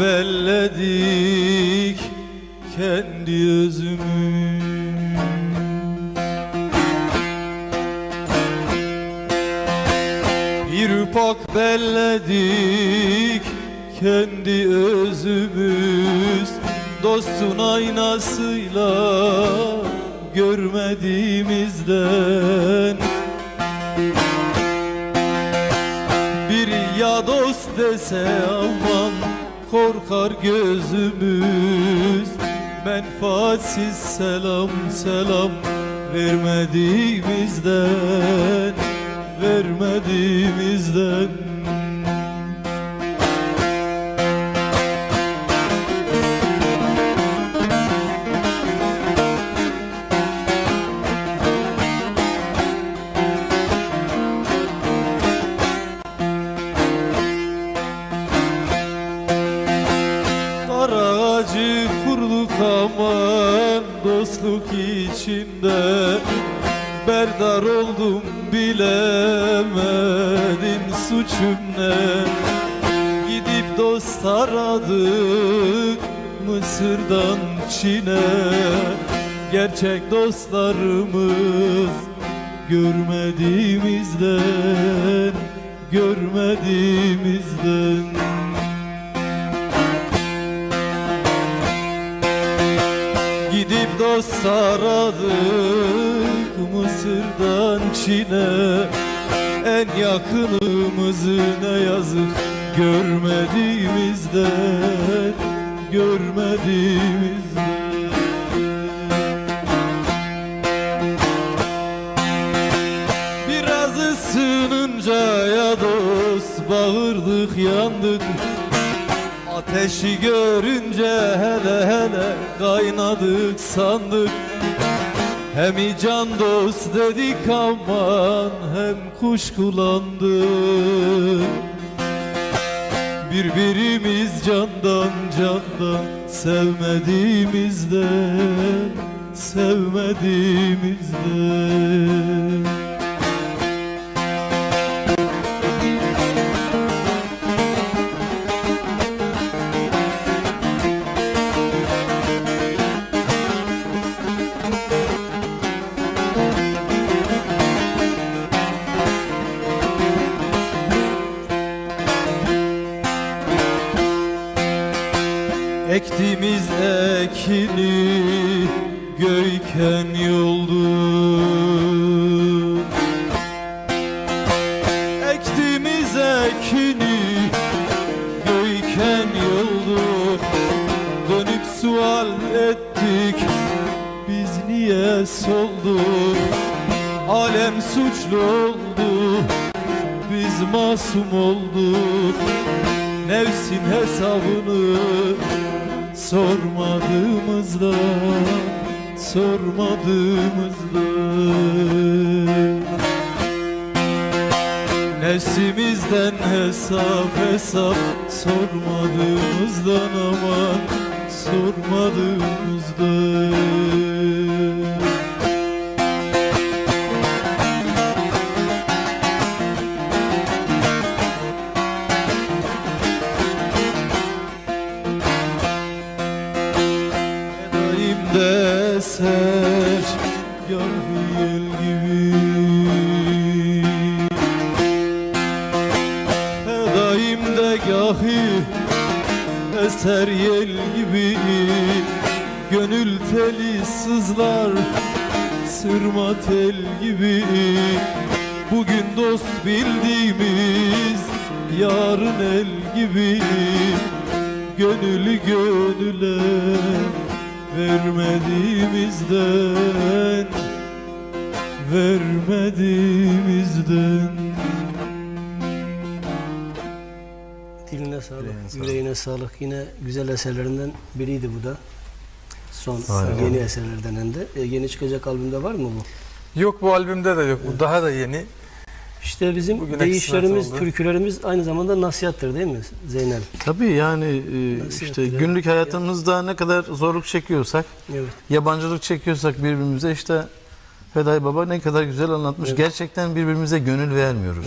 belledik kendi özümüz Bir pak belledik kendi özümüz. Dostun aynasıyla görmediğimizden. Biri ya dost dese aman korkar gözümüz. Menfaatsiz selam selam vermediğimizden Vermediğimizden dostluk içinde Berdar oldum bilemedin suçum ne? Gidip dost aradık Mısır'dan Çin'e. Gerçek dostlarımız görmediğimizden Görmediğimizden Gidip dost aradık Mısır'dan Çin'e. En yakınımızı ne yazık Görmediğimizden Görmediğimizden Biraz ısınınca ya dost Bağırdık yandık Ateşi görünce hele hele kaynadık sandık. Hem can dost dedik aman hem kuşkulandık Birbirimiz candan candan sevmediğimizden Sevmediğimizden Ektiğimiz ekini göyken yoldu. Ektiğimiz ekini göyken yoldu. Dönüp sual ettik biz niye solduk? Alem suçlu oldu biz masum olduk. Nefsin hesabını sormadığımızda Sormadığımızda. Nefsimizden hesap hesap sormadığımızdan aman sormadığımızdan Elimde ser yel gibi. Fedayım de gahi eser yel gibi. Gönül teli sızlar sırma tel gibi. Bugün dost bildiğimiz yarın el gibi. Gönülü gönüle vermediğimizden Vermediğimizden Diline sağlık, yüreğine sağlık. Yine güzel eserlerinden biriydi bu da. Son Aynen. yeni eserlerden hem de. E, yeni çıkacak albümde var mı bu? Yok bu albümde de yok. Bu daha da yeni. İşte bizim Bugüne deyişlerimiz, türkülerimiz aynı zamanda nasihattır değil mi Zeynep? Tabii yani e, işte günlük hayatımızda ne kadar zorluk çekiyorsak, Evet. yabancılık çekiyorsak birbirimize işte Feday Baba ne kadar güzel anlatmış. Evet. Gerçekten birbirimize gönül vermiyoruz.